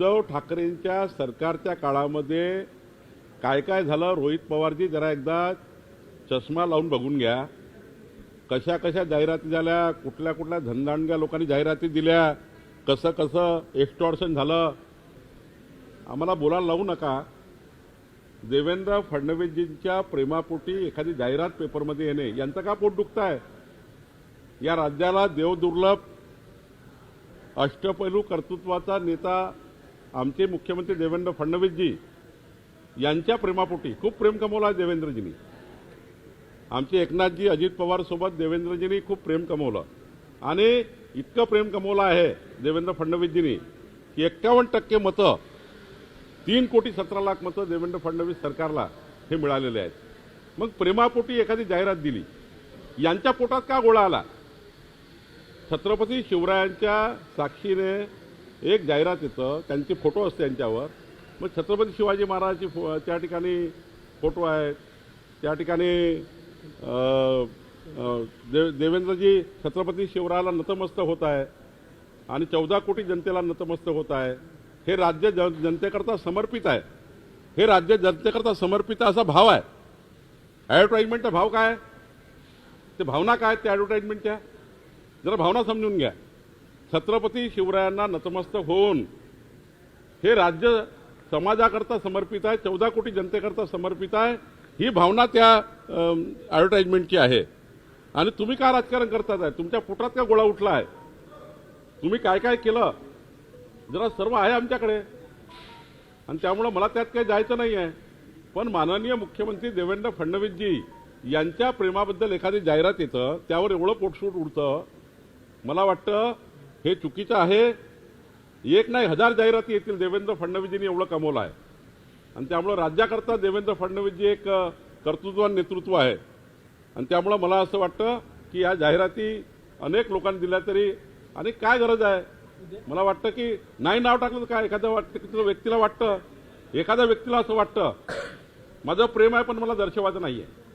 उद्धव ठाकरेंच्या सरकारच्या काळामध्ये काय काय झालं? रोहित पवारजी जरा एकदा चष्मा लावून बघून घ्या. कशा कशा जाहिराती झाल्या? कुठल्या कुठल्या धनदांडग्या लोकांनी जाहिराती दिल्या? कसं कसं एक्स्टॉर्शन झालं? आम्हाला बोलायला लावू नका. देवेंद्र फडणवीसजींच्या प्रेमापोटी एखादी जाहिरात पेपरमध्ये येणे यांचं का पोट दुखत आहे या राज्याला देवदुर्लभ अष्टपैलू कर्तृत्वाचा नेता आमचे मुख्यमंत्री देवेंद्र फडणवीसजी यांच्या प्रेमापोटी खूप प्रेम कमवलं आहे देवेंद्रजींनी. आमचे एकनाथजी अजित पवारसोबत देवेंद्रजींनी खूप प्रेम कमवलं. आणि इतकं प्रेम कमवलं आहे देवेंद्र फडणवीसजींनी की एक्कावन्न टक्के मतं तीन कोटी सतरा लाख मतं देवेंद्र फडणवीस सरकारला हे मिळालेले आहेत. मग प्रेमापोटी एखादी जाहिरात दिली यांच्या पोटात का गोळा आला? छत्रपती शिवरायांच्या साक्षीने एक जाहिरात येतं त्यांचे फोटो असते त्यांच्यावर मग छत्रपती शिवाजी महाराजांची फो त्या ठिकाणी फोटो आहेत. त्या ठिकाणी देव देवेंद्रजी छत्रपती शिवरायाला नतमस्तक होत आहे आणि चौदा कोटी जनतेला नतमस्तक होत आहे. हे राज्य जन जनतेकरता समर्पित आहे. हे राज्य जनतेकरता समर्पित असा भाव आहे. ॲडव्हर्टाईजमेंटचा भाव काय ते भावना काय त्या ॲडव्हर्टाईजमेंटच्या जरा भावना समजून घ्या. छत्रपती शिवरायांना नतमस्तक होऊन हे राज्य समाजाकरता समर्पित आहे चौदा कोटी जनतेकरता समर्पित आहे ही भावना त्या ॲडव्हर्टाईजमेंटची आहे. आणि तुम्ही काय राजकारण करतात आहे? तुमच्या पोटात का गोळा उठला आहे? तुम्ही काय काय केलं? जरा सर्व आहे आमच्याकडे. आणि त्यामुळं मला त्यात काही जायचं नाही आहे पण माननीय मुख्यमंत्री देवेंद्र फडणवीसजी यांच्या प्रेमाबद्दल एखादी जाहिरात येतं त्यावर एवढं पोटसूट उडतं. मला वाटतं हे चुकीचं आहे. एक नाही हजार जाहिराती येतील. देवेंद्र फडणवीसजींनी एवढं कमवलं आहे. आणि त्यामुळं राज्याकरता देवेंद्र फडणवीसजी एक कर्तृत्व कर्तृत्वान नेतृत्व आहे. आणि त्यामुळं मला असं वाटतं की या जाहिराती अनेक लोकांनी दिल्या तरी आणि काय गरज आहे? मला वाटतं की नाही नाव टाकलं तर काय? एखाद्या वाटतं व्यक्तीला वाटतं. एखाद्या व्यक्तीला असं वाटतं. माझं प्रेम आहे पण मला दर्शवायचं नाही आहे